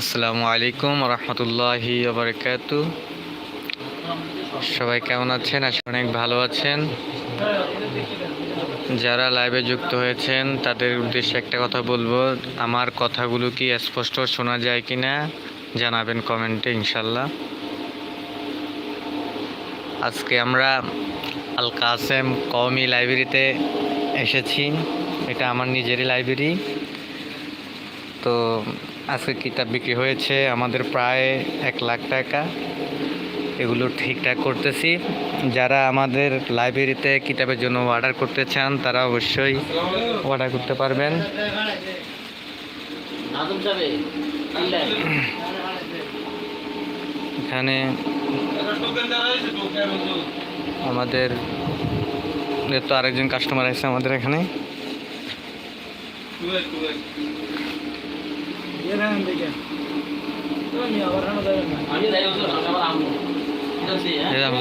আসসালামু আলাইকুম রহমতুল্লাহি বারকাত। সবাই কেমন আছেন? আশা অনেক ভালো আছেন। যারা লাইভে যুক্ত হয়েছেন, তাদের উদ্দেশ্যে একটা কথা বলব। আমার কথাগুলো কি স্পষ্ট শোনা যায় কি না জানাবেন কমেন্টে ইনশাল্লাহ আজকে আমরা আল কাসেম কওমি লাইব্রেরিতে এসেছি। এটা আমার নিজেরই লাইব্রেরি তো আজকে কিতাব বিক্রি হয়েছে আমাদের প্রায় এক লাখ টাকা। এগুলো ঠিকঠাক করতেছি। যারা আমাদের লাইব্রেরিতে কিতাবের জন্য অর্ডার করতে চান, তারা অবশ্যই অর্ডার করতে পারবেন। এখানে আমাদের তো আরেকজন কাস্টমার আছে আমাদের এখানে।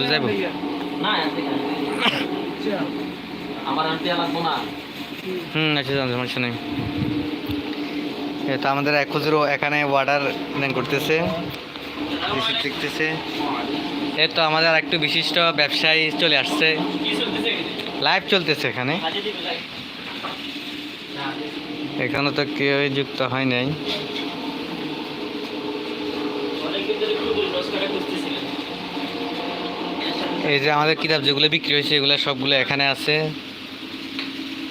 যাইব আমার লাগবো না। হুম আচ্ছা জানতে সমস্যা নেই এটা আমাদের এক খুচরো এখানে অর্ডার দেন করতেছে। দেখতেছে। এই তো আমাদের একটু বিশিষ্ট ব্যবসায়ী চলে আসছে। লাইভ চলতেছে এখানে। এখানে তো কেউ যুক্ত হয় নাই। এই যে আমাদের কিতাব যেগুলো বিক্রি হয়েছে, এগুলো সবগুলো এখানে আছে।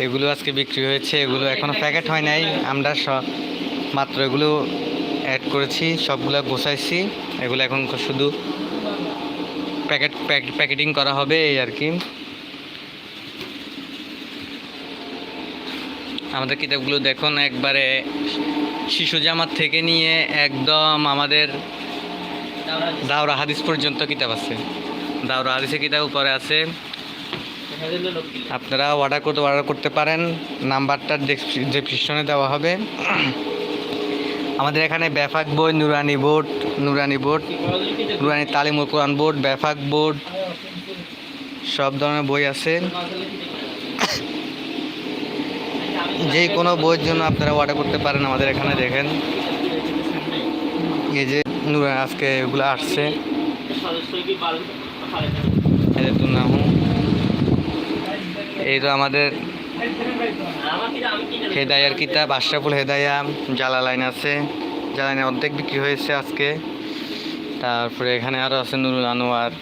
এগুলো আজকে বিক্রি হয়েছে, এগুলো এখনও প্যাকেট হয় নাই। আমরা সব মাত্র এগুলো অ্যাড করেছি, সবগুলো গোছাইছি। এগুলো এখন শুধু প্যাকেট প্যাকেটিং করা হবে এই আর কি। আমাদের কিতাবগুলো দেখুন, একবারে শিশু জামাত থেকে নিয়ে একদম আমাদের দাওরা হাদিস পর্যন্ত কিতাব আছে। দাওরা হাদিসের কিতাব উপরে আছে। আপনারা অর্ডার করতে অর্ডার করতে পারেন। নাম্বারটা ডেসক্রিপশনে দেওয়া হবে। আমাদের এখানে ব্যাফাক বই নুরানি বোর্ড নুরানি বোর্ড, নুরানি তালিমুল কোরআন বোর্ড, ব্যাফাক বোর্ড, সব ধরনের বই আছে। যে কোনো বইয়ের জন্য আপনারা অর্ডার করতে পারেন আমাদের এখানে, দেখেন। এই যে আজকে এগুলো আসছে। এই যে নাম এই তো আমাদের হেদায়ার কিতাব, আশরাফুল হেদায়া, জালালাইন আছে। জালালাইন অর্ধেক বিক্রি হয়েছে আজকে। তারপরে এখানে আরও আছে নুরুল আনোয়ার,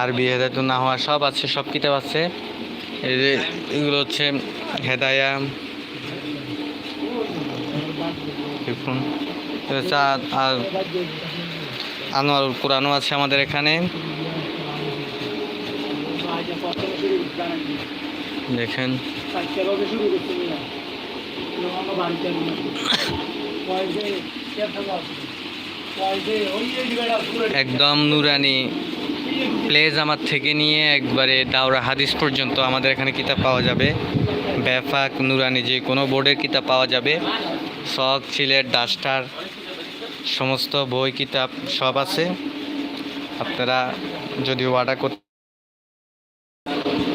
আরবি হেদায়তুল নাহওয়া, সব আছে, সব কিতাব আছে। এই এগুলো হচ্ছে হেদায়া। দেখুন। আনোয়ার কোরআনও আছে আমাদের এখানে। দেখেন। একদম নুরানি প্লেজ আমার থেকে নিয়ে একবারে দাওরা হাদিস পর্যন্ত আমাদের এখানে কিতাব পাওয়া যাবে। ব্যাফাক নুরানি যে কোনো বোর্ডের কিতাব পাওয়া যাবে। শখ সিলেট ডাস্টার সমস্ত বই, কিতাব সব আছে। আপনারা যদি অর্ডার করতে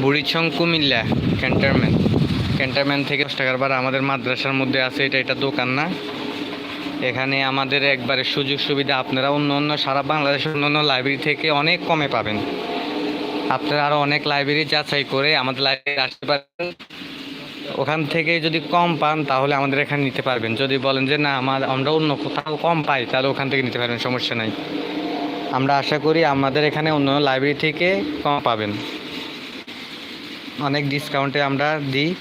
বুড়িছং কুমিল্লা ক্যান্টারম্যান ক্যান্টারম্যান থেকে দশ টাকার ভাড়া আমাদের মাদ্রাসার মধ্যে আছে, এটা এটা দোকান না। এখানে আমাদের একবারে সুযোগ সুবিধা, আপনারা অন্য অন্য সারা বাংলাদেশের অন্য অন্য লাইব্রেরি থেকে অনেক কমে পাবেন। আপনারা আরও অনেক লাইব্রেরি যাচাই করে আমাদের লাইব্রেরি আসতে পারেন ওখান থেকে যদি কম পান, তাহলে আমাদের এখানে নিতে পারবেন। যদি বলেন যে, না, আমার, আমরা অন্য কোথাও কম পাই, তাহলে ওখান থেকে নিতে পারবেন, সমস্যা নাই। আমরা আশা করি আমাদের এখানে অন্য লাইব্রেরি থেকে কম পাবেন। অনেক ডিসকাউন্টে আমরা দিই,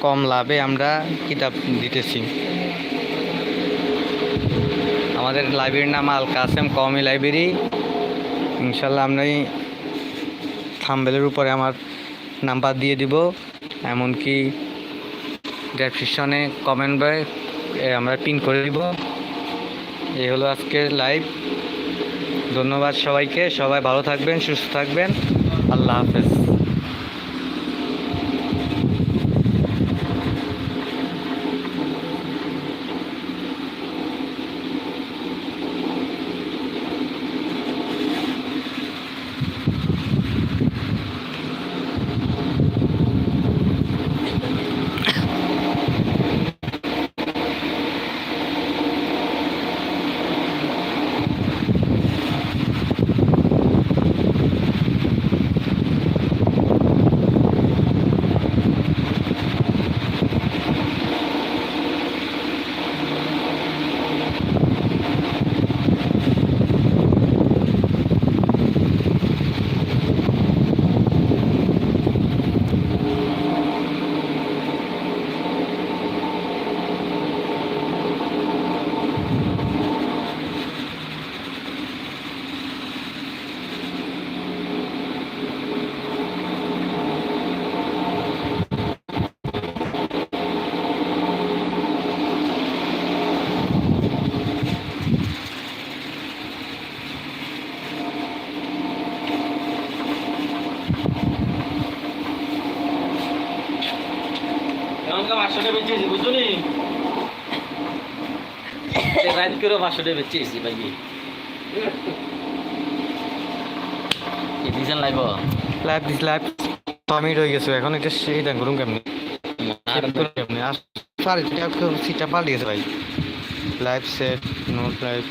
কম লাভে আমরা কিতাব দিতেছি। আমাদের লাইব্রেরির নাম আল কাসেম কমি লাইব্রেরি। ইনশাল্লাহ আমি থাম্বেলের উপরে আমার নাম্বার দিয়ে দিব। এমনকি ডেসক্রিপশনে কমেন্ট বয় আমরা পিন করে দিব। এই হলো আজকের লাইভ। ধন্যবাদ সবাইকে। সবাই ভালো থাকবেন, সুস্থ থাকবেন। আল্লাহ হাফেজ। বেচেছি বুঝলি? রাত করে পাঁচশো টাকা ভাই লাইভ? এখন এটা সেই দেন পাল্টে গেছে ভাই। Live set note live